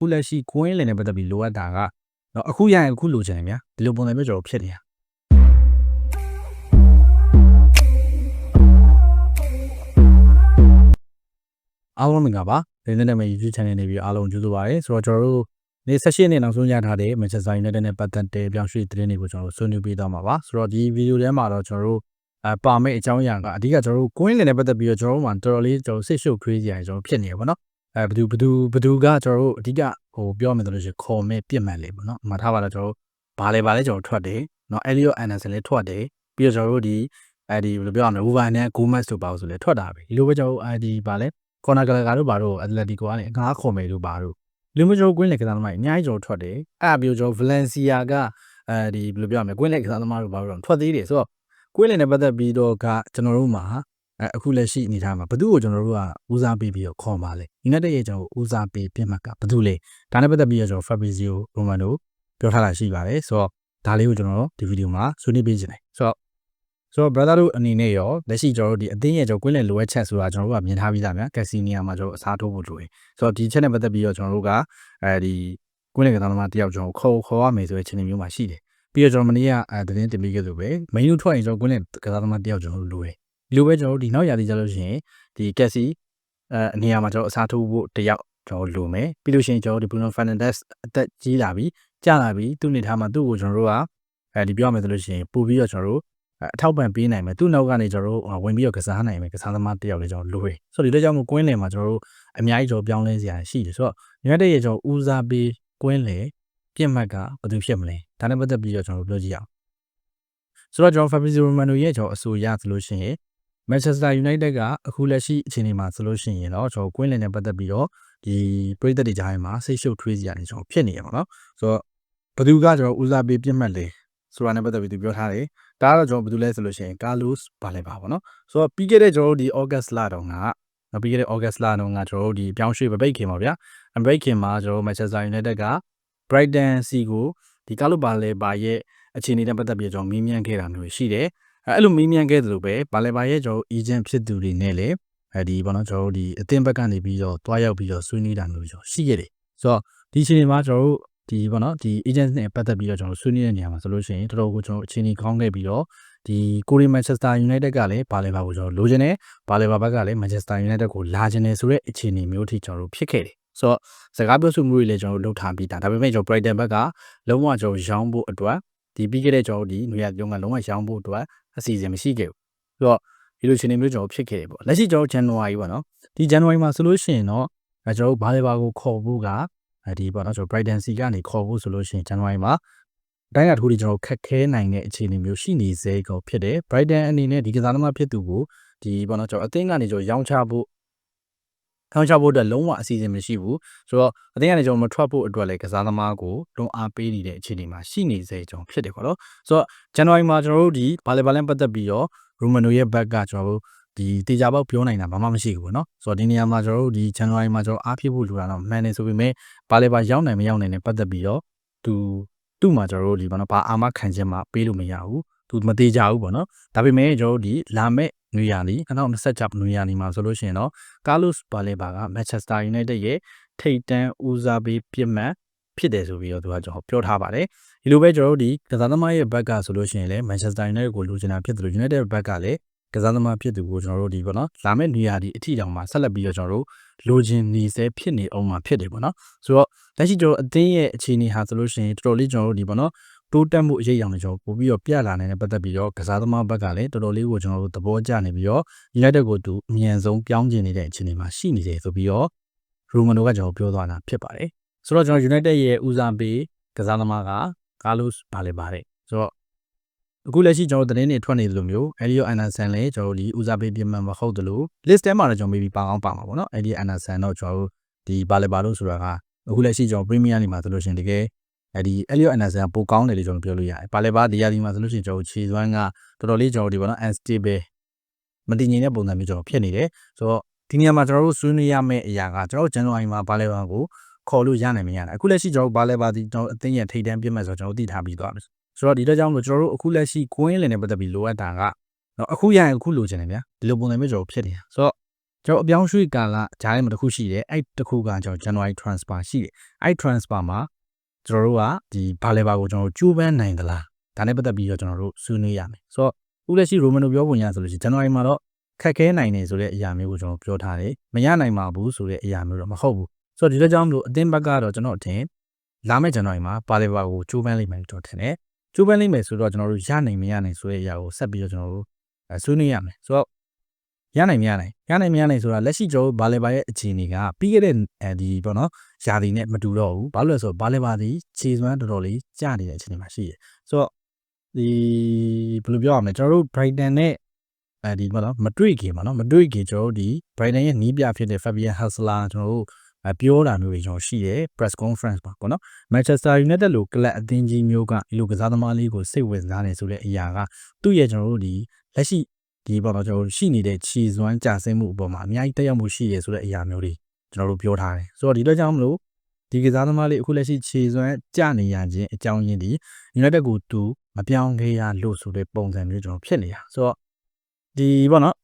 အခုလက်ရှိကွင်းလင်နဲ့ပတ်သက်ပြီးလိုအပ်တာကနော်အခုရရင်အခုလိုချင်တယ်ဗျာဒီလိုပုံစံမျိုးကျွန်တော်ဖြစ်နေတာအားလုံးမင်္ဂလာပါဒီနေ့နဲ့ YouTube channel နေပြီးအားလုံးကြိုဆိုပါရစေဆိုတော့ကျွန်တော်တို့နေ့ဆက်ရှိနေနောက်ဆုံးရထားတဲ့ Manchester United နဲ့ပတ်သက်တဲ့ပြောင်းရွှေ့သတင်းတွေကိုကျွန်တော်တို့ဆွေးနွေးပေးသွားမှာပါဆိုတော့ဒီဗီဒီယိုထဲမှာတော့ကျွန်တော်တို့အပါမယ့်အကြောင်းအရာကအဓိကကျွန်တော်တို့ကွင်းလင်နဲ့ပတ်သက်ပြီးတော့ကျွန်တော်တို့မှာတော်တော်လေးကျွန်တော်စိတ်ရှုပ်ထွေးစရာကျွန်တော်ဖြစ်နေရပါတော့ အဲဘယ်သူဘယ်သူဘယ်သူကကျွန်တော်တို့အဓိကဟိုပြောမယ်ဆိုလို့ရှိရင်ခေါ်မဲ့ပြစ်မှန်လေးပေါ့နော်အမှားထားပါတော့ကျွန်တော်တို့ဘာလဲဘာလဲကျွန်တော်ထွက်တယ်နော် Elliot Anderson လည်းထွက်တယ်ပြီးတော့ကျွန်တော်တို့ဒီအဲဒီဘယ်လိုပြောရမလဲ Wolverine နဲ့ Gomez တို့ပါလို့ဆိုလည်းထွက်တာပဲဒီလိုပဲကျွန်တော်တို့အဲဒီဘာလဲ Conor Gallagher တို့ပါတော့ Atletico ကနေအငားခေါ်မယ်တို့ပါတော့လူမျိုးကျွန်တော်ကွင်းလက်ကစားသမားအများကြီးကျွန်တော်ထွက်တယ်အဲ့အပြီးကျွန်တော် Valencia ကအဲဒီဘယ်လိုပြောရမလဲကွင်းလက်ကစားသမားတို့ပါတော့ထွက်သေးတယ်ဆိုတော့ကွင်းလက်နဲ့ပတ်သက်ပြီးတော့ကကျွန်တော်တို့မှာ အဲအခုလက်ရှိအနေထားမှာဘသူ့ကိုကျွန်တော်တို့ကဦးစားပေးပြီးတော့ခေါ်ပါလဲ United ရဲ့ကျွန်တော်ဦးစားပေးပြမှတ်ကဘသူလဲဒါနဲ့ပတ်သက်ပြီးတော့ကျွန်တော် Fabrizio Romano ပြောထားတာရှိပါတယ်ဆိုတော့ဒါလေးကိုကျွန်တော်ဒီဗီဒီယိုမှာဆွေးနွေးပေးခြင်းတယ်ဆိုတော့ဆိုတော့ brother တို့အနေနဲ့ရောလက်ရှိကျွန်တော်တို့ဒီအသင်းရဲ့ကျွန်တော်ကွင်းလယ်လိုအပ်ချက်ဆိုတာကျွန်တော်တို့ကမြင်ထားပြီးသားဗျာကက်စီနီယာမှာကျွန်တော်အစားထိုးဖို့လိုတယ်ဆိုတော့ဒီချက်နဲ့ပတ်သက်ပြီးတော့ကျွန်တော်တို့ကအဲဒီကွင်းလယ်ကစားသမားတယောက်ကျွန်တော်ခေါ်ခေါ်ရမယ်ဆိုတဲ့အခြေအနေမျိုးမှာရှိတယ်ပြီးတော့ကျွန်တော်မနေ့ကအဲသတင်းတင်ပေးခဲ့သလိုပဲ main ထွက်ရင်ကျွန်တော်ကွင်းလယ်ကစားသမားတယောက်ကျွန်တော်တို့လိုတယ် ဒီလိုပဲကျွန်တော်တို့ဒီနောက်ရာသီကျလို့ရှိရင်ဒီကက်စီအဲအနေရာမှာကျွန်တော်အစားထိုးဖို့တယောက်ကျွန်တော်လိုမယ်ပြီးလို့ရှိရင်ကျွန်တော်ဒီ Bruno Fernandes အသက်ကြီးလာပြီကြာလာပြီသူ့နေထားမှာသူ့ကိုကျွန်တော်တို့ကအဲဒီပြောရမယ်ဆိုလို့ရှိရင်ပို့ပြီးတော့ကျွန်တော်တို့အထောက်ပံ့ပေးနိုင်မယ်သူ့နောက်ကနေကျွန်တော်တို့ဝင်ပြီးတော့ကစားနိုင်မယ်ကစားသမားတယောက်လည်းကျွန်တော်လိုရဆိုတော့ဒီလိုကြောင့်မို့ကွင်းလယ်မှာကျွန်တော်တို့အများကြီးကျွန်တော်ပြောင်းလဲစရာရှိတယ်ဆိုတော့ United ရဲ့ကျွန်တော်ဦးစားပေးကွင်းလယ်ပြစ်မှတ်ကဘယ်သူဖြစ်မလဲဒါနဲ့ပတ်သက်ပြီးတော့ကျွန်တော်တို့ပြောကြည့်အောင်ဆိုတော့ကျွန်တော် Fabrizio Romano ရဲ့ကျွန်တော်အဆိုရဆိုလို့ရှိရင် Manchester United ကအခုလက်ရှိအခြေအနေမှာဆိုလို့ရှိရင်တော့ကျွန်တော်ကွင်းလယ်နဲ့ပတ်သက်ပြီးတော့ဒီပရိသတ်တွေကြားထဲမှာဆိတ်ရှုပ်ထွေးစရာတွေကျွန်တော်ဖြစ်နေရပါတော့ဆိုတော့ဘယ်သူကကျွန်တော်ဦးစားပေးပြစ်မှတ်လဲဆိုတာနဲ့ပတ်သက်ပြီးသူပြောထားတယ်ဒါကတော့ကျွန်တော်ဘယ်သူလဲဆိုလို့ရှိရင် Carlos Baleba ပေါ့နော်ဆိုတော့ပြီးခဲ့တဲ့ကျွန်တော်တို့ဒီ August လတုန်းကနောက်ပြီးခဲ့တဲ့ August လတုန်းကကျွန်တော်တို့ဒီပြောင်းရွှေ့ပပိတ်ခင်ပါဗျာပပိတ်ခင်မှာကျွန်တော်တို့ Manchester United က Brighton စီကိုဒီ Carlos Baleba ရဲ့အခြေအနေနဲ့ပတ်သက်ပြီးကျွန်တော်မေးမြန်းခဲ့တာမျိုးရှိတယ် အဲအဲ့လိုမေးမြန်းခဲ့သလိုပဲ Baleba ရဲ့ကျွန်တော် agent ဖြစ်သူတွေနဲ့လည်းအဲဒီပေါ့နော်ကျွန်တော်တို့ဒီအသင်းဘက်ကနေပြီးတော့တွားရောက်ပြီးတော့ဆွေးနွေးတာမျိုးကျွန်တော်ရှိခဲ့တယ်ဆိုတော့ဒီအခြေအနေမှာကျွန်တော်တို့ဒီပေါ့နော်ဒီ agent နဲ့ပတ်သက်ပြီးတော့ကျွန်တော်ဆွေးနွေးတဲ့နေရာမှာဆိုလို့ရှိရင်တော်တော်ကိုကျွန်တော်အခြေအနေကောင်းခဲ့ပြီးတော့ဒီကိုရီမန်ချက်စတာယူနိုက်တက်ကလည်းဘာလဲဘာကိုကျွန်တော်လိုချင်တယ်ဘာလဲဘာဘက်ကလည်းမန်ချက်စတာယူနိုက်တက်ကိုလာချင်တယ်ဆိုတဲ့အခြေအနေမျိုးထိကျွန်တော်တို့ဖြစ်ခဲ့တယ်ဆိုတော့စကားပြောဆိုမှုတွေလည်းကျွန်တော်တို့လုပ်ထားပြီးသားဒါပေမဲ့ကျွန်တော် Brighton ဘက်ကလုံးဝကျွန်တော်ရောင်းဖို့အတွက်ဒီပြီးခဲ့တဲ့ကျွန်တော်ဒီနေရာပြုံးကလုံးဝရောင်းဖို့အတွက် အစီအစဉ်မရှိခဲ့ဘူးဆိုတော့ဒီလိုအခြေအနေမျိုးကျွန်တော်ဖြစ်ခဲ့တယ်ပေါ့လက်ရှိကျွန်တော် January ပေါ့နော်ဒီ January မှာဆိုလို့ရှိရင်တော့ကျွန်တော်ဘာလဲဘာကိုခေါ်ဖို့ကအဲဒီပေါ့နော်ကျွန်တော် Brighton C ကနေခေါ်ဖို့ဆိုလို့ရှိရင် January မှာတိုင်းရထိုးတွေကျွန်တော်ခက်ခဲနိုင်တဲ့အခြေအနေမျိုးရှိနေစေကောဖြစ်တယ် Brighton အနေနဲ့ဒီကစားသမားဖြစ်သူကိုဒီပေါ့နော်ကျွန်တော်အသင်းကနေကျွန်တော်ရောင်းချဖို့ ထောင်းချဖို့အတွက်လုံးဝအစီအစဉ်မရှိဘူးဆိုတော့အသင်းကနေကျွန်တော်မထွက်ဖို့အတွက်လည်းကစားသမားကိုလွန်အားပေးနေတဲ့အခြေအနေမှာရှိနေစေကျွန်တော်ဖြစ်တယ်ပေါ့နော်ဆိုတော့ January မှာကျွန်တော်တို့ဒီဘာလဲဘာလဲပတ်သက်ပြီးတော့ Romano ရဲ့ back ကကျွန်တော်တို့ဒီတေချာပေါက်ပြောနိုင်တာဘာမှမရှိဘူးပေါ့နော်ဆိုတော့ဒီနေရာမှာကျွန်တော်တို့ဒီ January မှာကျွန်တော်အားဖြစ်ဖို့လိုတာတော့မှန်တယ်ဆိုပေမဲ့ဘာလဲဘာရောက်နိုင်မရောက်နိုင်နဲ့ပတ်သက်ပြီးတော့သူသူ့မှာကျွန်တော်တို့ဒီပေါ့နော်ဘာအာမခံခြင်းမှပေးလို့မရဘူး သူမသေးကြဘူးပေါ့နော်ဒါပေမဲ့ကျွန်တော်တို့ဒီလာမဲ့နွေရာသီ2026နွေရာသီမှာဆိုလို့ရှိရင်တော့ကားလုစ်ဘာလေဘာကမန်ချက်စတာယူနိုက်တက်ရဲ့ထိပ်တန်းဦးစားပေးပြစ်မှတ်ဖြစ်တယ်ဆိုပြီးတော့သူကကျွန်တော်ပြောထားပါတယ်ဒီလိုပဲကျွန်တော်တို့ဒီကစားသမားရဲ့ဘက်ကဆိုလို့ရှိရင်လည်းမန်ချက်စတာယူနိုက်ကိုလိုချင်တာဖြစ်တယ်လို့ယူနိုက်တက်ဘက်ကလည်းကစားသမားဖြစ်သူကိုကျွန်တော်တို့ဒီပေါ့နော်လာမယ့်နေရာဒီအထီတောင်မှာဆက်လက်ပြီးတော့ကျွန်တော်တို့လိုချင်နေစေဖြစ်နေအောင်မှာဖြစ်တယ်ပေါ့နော်ဆိုတော့လက်ရှိကျွန်တော်အသင်းရဲ့အခြေအနေဟာဆိုလို့ရှိရင်တော်တော်လေးကျွန်တော်တို့ဒီပေါ့နော် တိုးတက်မှုအရေးအယောင်တွေကျွန်တော်ပို့ပြီးတော့ပြလာနိုင်တဲ့ပတ်သက်ပြီးတော့ကစားသမားဘက်ကလည်းတော်တော်လေးကိုကျွန်တော်တို့သဘောကျနေပြီးတော့ United ကိုသူအမြန်ဆုံးပြောင်းကျင်နေတဲ့အခြေအနေမှာရှိနေတယ်ဆိုပြီးတော့ Romano ကကျွန်တော်ပြောသွားတာဖြစ်ပါတယ်ဆိုတော့ကျွန်တော် United ရဲ့ဦးစားပေးကစားသမားက Carlos ဘာလဲပါတယ်ဆိုတော့အခုလက်ရှိကျွန်တော်သတင်းတွေထွက်နေသလိုမျိုး Elliot Anderson လည်းကျွန်တော်ဒီဦးစားပေးပြင်မှမဟုတ်သလို list ထဲမှာတော့ကျွန်တော် maybe ပါအောင်ပါမှာပေါ့နော် Elliot Anderson တော့ကျွန်တော်ဒီဘာလဲပါလို့ဆိုတာကအခုလက်ရှိကျွန်တော် Premier League မှာဆိုလို့ရှိရင်တကယ် အဲဒီ Elliot Anderson ပိုကောင်းတယ်လို့ကျွန်တော်ပြောလို့ရတယ်။ဘာလဲပါဒီရာဒီမှာဆိုလို့ရှိရင်ကျွန်တော်ခြေသွမ်းကတော်တော်လေးကျွန်တော်ဒီပေါ့နော် unstable မတည်ငြိမ်တဲ့ပုံစံမျိုးကျွန်တော်ဖြစ်နေတယ်။ဆိုတော့ဒီနေရာမှာကျွန်တော်တို့ဆွေးနွေးရမယ့်အရာကကျွန်တော်တို့ January မှာဘာလဲပါကိုခေါ်လို့ရနိုင်မရနိုင်။အခုလက်ရှိကျွန်တော်ဘာလဲပါဒီကျွန်တော်အသင်းရဲ့ထိပ်တန်းပြစ်မှတ်ဆိုတော့ကျွန်တော်သိထားပြီးသွားပြီ။ဆိုတော့ဒီတော့ကြောင့်လို့ကျွန်တော်တို့အခုလက်ရှိကွင်းလင်နဲ့ပတ်သက်ပြီးလိုအပ်တာကနော်အခုရရင်အခုလိုချင်တယ်ဗျာဒီလိုပုံစံမျိုးကျွန်တော်ဖြစ်နေတာ။ဆိုတော့ကျွန်တော်အပြောင်းရွှေ့ကာလဂျားထဲမှာတစ်ခုရှိတယ်အဲ့တစ်ခုကကျွန်တော် January transfer ရှိတယ်အဲ့ transfer မှာ ကျွန်တော်တို့ကဒီဘာလဲဘာကိုကျွန်တော်တို့ကျိုးပန်းနိုင်သလားဒါနဲ့ပတ်သက်ပြီးတော့ကျွန်တော်တို့ဆွေးနွေးရမယ်ဆိုတော့ဦးလက်ရှိ Romano ပြောပုံရဆိုလို့ရှိရင် January မှာတော့ခက်ခဲနိုင်နေဆိုတဲ့အရာမျိုးကိုကျွန်တော်ပြောထားတယ်မရနိုင်ပါဘူးဆိုတဲ့အရာမျိုးတော့မဟုတ်ဘူးဆိုတော့ဒီလိုကြောင့်မလို့အသင်းဘက်ကတော့ကျွန်တော်အထင်လာမယ့် January မှာဘာလဲဘာကိုကျိုးပန်းလိမ့်မယ်လို့ထင်တယ်ကျိုးပန်းလိမ့်မယ်ဆိုတော့ကျွန်တော်တို့ရနိုင်မရနိုင်ဆိုတဲ့အရာကိုဆက်ပြီးတော့ကျွန်တော်တို့ဆွေးနွေးရမယ်ဆိုတော့ ရနိုင်မရနိုင်ရနိုင်မရနိုင်ဆိုတာလက်ရှိကျွန်တော်ဘာလဲဘာရဲ့အခြေအနေကပြီးခဲ့တဲ့အဲဒီပေါ့နော်ယာဒီနဲ့မတူတော့ဘူးဘာလို့လဲဆိုတော့ဘာလဲဘာဒီခြေစွမ်းတော်တော်လေးကျနေတဲ့အခြေအနေမှာရှိတယ်ဆိုတော့ဒီဘယ်လိုပြောရမလဲကျွန်တော်တို့ Brighton နဲ့အဲဒီပေါ့နော်မတွေ့ခင်ပါနော်မတွေ့ခင်ကျွန်တော်တို့ဒီ Brighton ရဲ့နီးပြဖြစ်တဲ့ Fabian Hassler ကျွန်တော်တို့အပြောတာမျိုးတွေကျွန်တော်ရှိတယ် press conference ပါပေါ့နော် Manchester United လို့ကလပ်အသင်းကြီးမျိုးကဒီလိုကစားသမားလေးကိုစိတ်ဝင်စားနေဆိုတဲ့အရာကသူ့ရဲ့ကျွန်တော်တို့ဒီလက်ရှိ ဒီပေါ့နော်ကျွန်တော်တို့ရှိနေတဲ့ခြေစွမ်းကြာဆင်းမှုအပေါ်မှာအများကြီးတက်ရောက်မှုရှိရဆိုတဲ့အရာမျိုးတွေကျွန်တော်တို့ပြောထားတယ်ဆိုတော့ဒီတော့ကြောင့်မလို့ဒီကစားသမားလေးအခုလက်ရှိခြေစွမ်းကျနေရခြင်းအကြောင်းရင်းဒီ United ကိုသူမပြောင်းခဲ့ရလို့ဆိုတဲ့ပုံစံမျိုးကျွန်တော်ဖြစ်နေတာဆိုတော့ဒီပေါ့နော်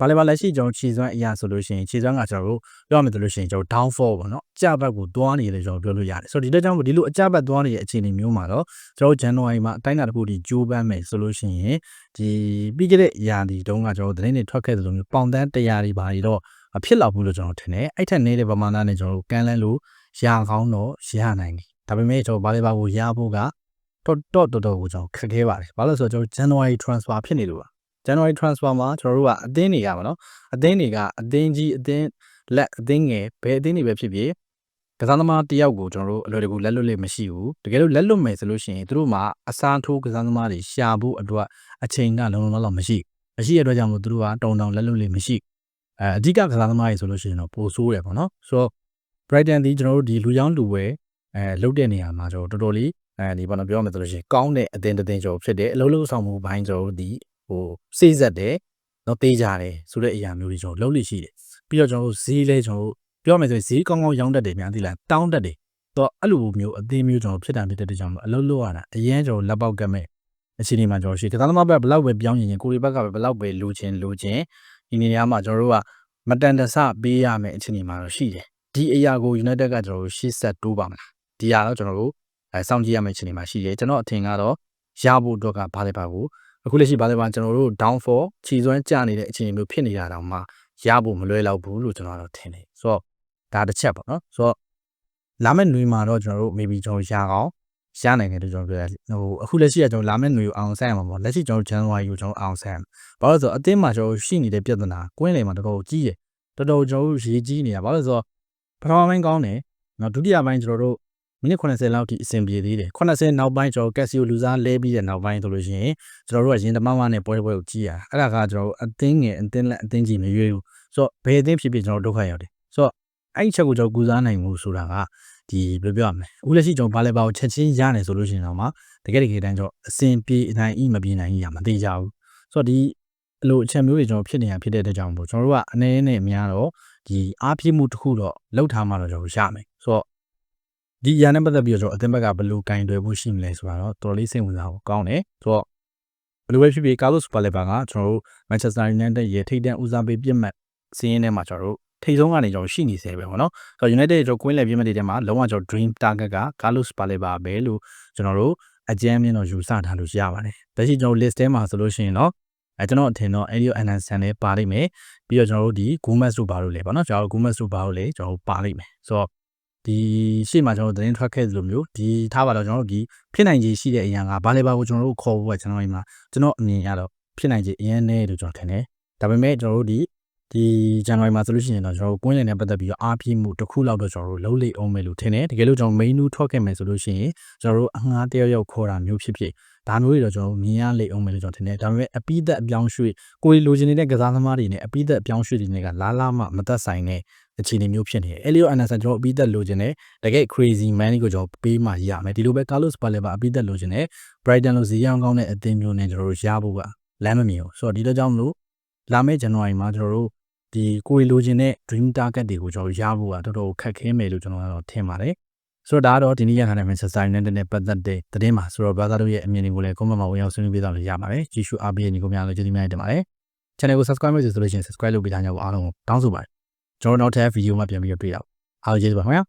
ဘာလဲဘာလဲရှိကျွန်တော်ခြေစွမ်းအရာဆိုလို့ရှိရင်ခြေစွမ်းကကျွန်တော်တို့ပြောရမယ်ဆိုလို့ရှိရင်ကျွန်တော် downfall ပေါ့နော်အကျဘက်ကိုသွားနေတယ်ကျွန်တော်ပြောလို့ရတယ်ဆိုတော့ဒီတော့ကြောင့်ဒီလိုအကျဘက်သွားနေတဲ့အခြေအနေမျိုးမှာတော့ကျွန်တော် January မှာအတိုင်းအတာတစ်ခုဒီဂျိုးပန်းမယ်ဆိုလို့ရှိရင်ဒီပြီးခဲ့တဲ့ရာသီတုန်းကကျွန်တော်သတင်းတွေထွက်ခဲ့သလိုမျိုးပေါင်တန်း100တွေပါပြီးတော့ဖြစ်လောက်ဘူးလို့ကျွန်တော်ထင်တယ်အဲ့ထက်နေတဲ့ပမာဏနဲ့ကျွန်တော်တို့ကမ်းလန်းလို့ရာကောင်းတော့ရနိုင်တယ်ဒါပေမဲ့ကျွန်တော်ဘာလဲဘာကိုရဖို့ကတော့တော့တော်တော်ကိုကျွန်တော်ခက်ခဲပါတယ်ဘာလို့လဲဆိုတော့ကျွန်တော် January transfer ဖြစ်နေလို့ပါ January transfer မှာကျွန်တော်တို့ကအသင်းတွေကပါနော်အသင်းတွေကအသင်းကြီးအသင်းလက်အသင်းငယ်ဘယ်အသင်းတွေပဲဖြစ်ဖြစ်ကစားသမားတယောက်ကိုကျွန်တော်တို့အလွယ်တကူလက်လွတ်လေးမရှိဘူးတကယ်လို့လက်လွတ်မယ်ဆိုလို့ရှိရင်တို့မှာအစားထိုးကစားသမားတွေရှာဖို့အတွက်အချိန်ကလုံလုံလောက်လောက်မရှိမရှိရတဲ့အတွက်ကြောင့်မို့တို့ကတုံတောင်လက်လွတ်လေးမရှိအဲအဓိကကစားသမားတွေဆိုလို့ရှိရင်တော့ပိုဆိုးတယ်ပေါ့နော်ဆိုတော့ Brighton ဒီကျွန်တော်တို့ဒီလူချောင်းလူဝဲအဲလုတ်တဲ့နေရာမှာကျွန်တော်တော်တော်လေးအဲဒီဘာလို့ပြောရမလဲဆိုလို့ရှိရင်ကောင်းတဲ့အသင်းတစ်သင်းကျော်ဖြစ်တယ်အလုံးလုံးဆောင်မှုဘိုင်းကျွန်တော်တို့ဒီ ဟိုစေးဆက်တယ်တော့သေးကြတယ်ဆိုတဲ့အရာမျိုးတွေကျွန်တော်လုံးလိရှိတယ်ပြီးတော့ကျွန်တော်တို့ဈေးလဲကျွန်တော်တို့ပြောမယ်ဆိုရင်ဈေးကောင်းကောင်းရောင်းတတ်တယ်များသိလားတောင်းတတ်တယ်တော့အဲ့လိုမျိုးအသေးမျိုးကျွန်တော်ဖြစ်တာဖြစ်တဲ့ကြောင့်အလုံးလို့ရတာအရင်ကျွန်တော်လက်ပေါက်ကမဲ့အခြေအနေမှာကျွန်တော်ရှိတယ်ကစားသမားဘက်ဘလောက်ပဲပြောင်းရင်ရင်ကိုရီဘက်ကပဲဘလောက်ပဲလိုချင်လိုချင်ဒီနေရာမှာကျွန်တော်တို့ကမတန်တဆပေးရမယ်အခြေအနေမှာတော့ရှိတယ်ဒီအရာကို United ကကျွန်တော်တို့ရှေ့ဆက်တိုးပါမလားဒီအရာတော့ကျွန်တော်တို့အဲစောင့်ကြည့်ရမယ့်အခြေအနေမှာရှိတယ်ကျွန်တော်အထင်ကတော့ရဖို့အတွက်ကဘာလဲပါကို အခုလက်ရှိဘာလဲပါကျွန်တော်တို့ downfall ခြေစွမ်းကျနေတဲ့အခြေအနေမျိုးဖြစ်နေတာတောင်မှရဖို့မလွယ်တော့ဘူးလို့ကျွန်တော်တော့ထင်တယ်ဆိုတော့ဒါတစ်ချက်ပေါ့နော်ဆိုတော့လာမယ့်ຫນွေမှာတော့ကျွန်တော်တို့ maybe ကျွန်တော်ရအောင်ရနိုင်တယ်လို့ကျွန်တော်ပြောတယ်ဟိုအခုလက်ရှိကကျွန်တော်လာမယ့်ຫນွေကိုအောင်ဆိုင်ရမှာပေါ့လက်ရှိကျွန်တော် January ကိုကျွန်တော်အောင်ဆိုင်ရမှာဘာလို့လဲဆိုတော့အသင်းမှာကျွန်တော်ရှိနေတဲ့ပြဿနာကွင်းလေမှာတော်တော်ကြီးတယ်တော်တော်ကျွန်တော်တို့ရေးကြီးနေတာဘာလို့လဲဆိုတော့ပထမပိုင်းကောင်းတယ်နောက်ဒုတိယပိုင်းကျွန်တော်တို့ မိနစ်80လောက်ထိအဆင်ပြေသေးတယ်80နောက်ပိုင်းကျွန်တော်ကက်ဆီယိုလူစားလဲပြီးတဲ့နောက်ပိုင်းဆိုလို့ရှိရင်ကျွန်တော်တို့ကရင်တမမနဲ့ပွဲပွဲကိုကြည့်ရအဲ့ဒါကကျွန်တော်တို့အသင်းငယ်အသင်းလက်အသင်းကြီးမရွေးဘူးဆိုတော့ဘယ်အသင်းဖြစ်ဖြစ်ကျွန်တော်ဒုက္ခရောက်တယ်ဆိုတော့အဲ့ဒီချက်ကိုကျွန်တော်ကူစားနိုင်မှုဆိုတာကဒီဘယ်လိုပြောရမလဲအခုလက်ရှိကျွန်တော်ဘာလဲပါကိုချက်ချင်းရနိုင်ဆိုလို့ရှိရင်တော့မှတကယ်တကယ်တမ်းကျွန်တော်အဆင်ပြေအနိုင်ဤမပြေနိုင်ကြီးရမသေးကြဘူးဆိုတော့ဒီအလိုအချက်မျိုးတွေကျွန်တော်ဖြစ်နေရဖြစ်တဲ့အတွက်ကြောင့်မို့ကျွန်တော်တို့ကအနေနဲ့အများတော့ဒီအားပြည့်မှုတစ်ခုတော့လောက်ထားမှတော့ကျွန်တော်ရမယ်ဆိုတော့ ဒီအရာနဲ့ပတ်သက်ပြီးတော့ကျွန်တော်အသင်းဘက်ကဘယ်လိုကင်တွယ်ဖို့ရှိမလဲဆိုတာတော့တော်တော်လေးစိတ်ဝင်စားဖို့ကောင်းတယ်ဆိုတော့ဘယ်လိုပဲဖြစ်ဖြစ်ကာလို့စပါလက်ဘာကကျွန်တော်တို့ Manchester United ရဲ့ထိပ်တန်းဦးစားပေးပြစ်မှတ်စီးရင်ထဲမှာကျွန်တော်တို့ထိပ်ဆုံးကနေကျွန်တော်ရှိနေစေပဲပေါ့နော်ဆိုတော့ United ကျွန်တော်ကွင်းလည်ပြစ်မှတ်တွေထဲမှာလုံးဝကျွန်တော် dream target က Carlos Baleba ပဲလို့ကျွန်တော်တို့အကြမ်းမြင်တော့ယူဆထားလို့ရပါတယ်။ဒါရှိကျွန်တော် list ထဲမှာဆိုလို့ရှိရင်တော့အဲကျွန်တော်အထင်တော့ Elio Anderson လည်းပါလိမ့်မယ်။ပြီးတော့ကျွန်တော်တို့ဒီ Gomez တို့ပါလို့လေပေါ့နော်။ကျွန်တော်တို့ Gomez တို့ပါလို့လေကျွန်တော်တို့ပါလိမ့်မယ်။ဆိုတော့ ဒီရှေ့မှာကျွန်တော်တို့သတင်းထွက်ခဲ့သလိုမျိုးဒီထားပါတော့ကျွန်တော်တို့ဒီဖြစ်နိုင်ခြေရှိတဲ့အရာကဘာလဲပါကိုကျွန်တော်တို့ခေါ်ဖို့ကကျွန်တော်ဒီမှာကျွန်တော်အမြင်ရတော့ဖြစ်နိုင်ခြေအရင်နဲ့လို့ကျွန်တော်ထင်တယ်ဒါပေမဲ့ကျွန်တော်တို့ဒီ ဒီဇန်နဝါရီမှာဆိုလို့ရှိရင်တော့ကျွန်တော်တို့ကွင်းလည်နဲ့ပတ်သက်ပြီးတော့အားပြည့်မှုတစ်ခုလောက်တော့ကျွန်တော်တို့လုံးလိအောင်မယ်လို့ထင်တယ်တကယ်လို့ကျွန်တော် main နူးထွက်ခဲ့မယ်ဆိုလို့ရှိရင်ကျွန်တော်တို့အငှားတယောက်ယောက်ခေါ်တာမျိုးဖြစ်ဖြစ်ဒါမျိုးတွေတော့ကျွန်တော်မြင်ရလိမ့်အောင်မယ်လို့ကျွန်တော်ထင်တယ်ဒါပေမဲ့အပိသက်အပြောင်းရွှေ့ကိုယ်လိုချင်နေတဲ့ကစားသမားတွေနဲ့အပိသက်အပြောင်းရွှေ့တွေနဲ့ကလာလာမှမသက်ဆိုင်တဲ့အခြေအနေမျိုးဖြစ်နေတယ်။ Elio Anderson ကျွန်တော်အပိသက်လိုချင်တယ်တကယ် crazy man ကိုကျွန်တော်ပေးမှရမယ်ဒီလိုပဲ Carlos Baleba အပိသက်လိုချင်တယ် Brighton လိုဇီးရောင်းကောင်းတဲ့အသင်းမျိုးနဲ့ကျွန်တော်တို့ရဖို့ကလမ်းမမြင်ဘူးဆိုတော့ဒီတော့ကြောင့်မလို့လာမယ့် January မှာကျွန်တော်တို့ ဒီကိုယ်လိုချင်တဲ့ dream target တွေကိုကျွန်တော်ရဖို့ကတော်တော်ခက်ခဲမယ်လို့ကျွန်တော်ကတော့ထင်ပါတယ်ဆိုတော့ဒါကတော့ဒီနေ့ရထားတဲ့ Manchester United နဲ့ပတ်သက်တဲ့သတင်းပါဆိုတော့ brother တို့ရဲ့အမြင်တွေကိုလည်း comment မှာဝင်ရောက်ဆွေးနွေးပေးတော့လည်းရပါတယ်ကြည့်ရှုအားပေးနေကြများလို့ကျေးဇူးများတင်ပါတယ် channel ကို subscribe လုပ်ဆိုလို့ရှိရင် subscribe လုပ်ပေးထားကြပါအားလုံးကိုတောင်းဆိုပါတယ်ကျွန်တော်တို့နောက်ထပ် video မှာပြန်ပြီးတော့တွေ့ရအောင်အားလုံးကျေးဇူးပါခင်ဗျာ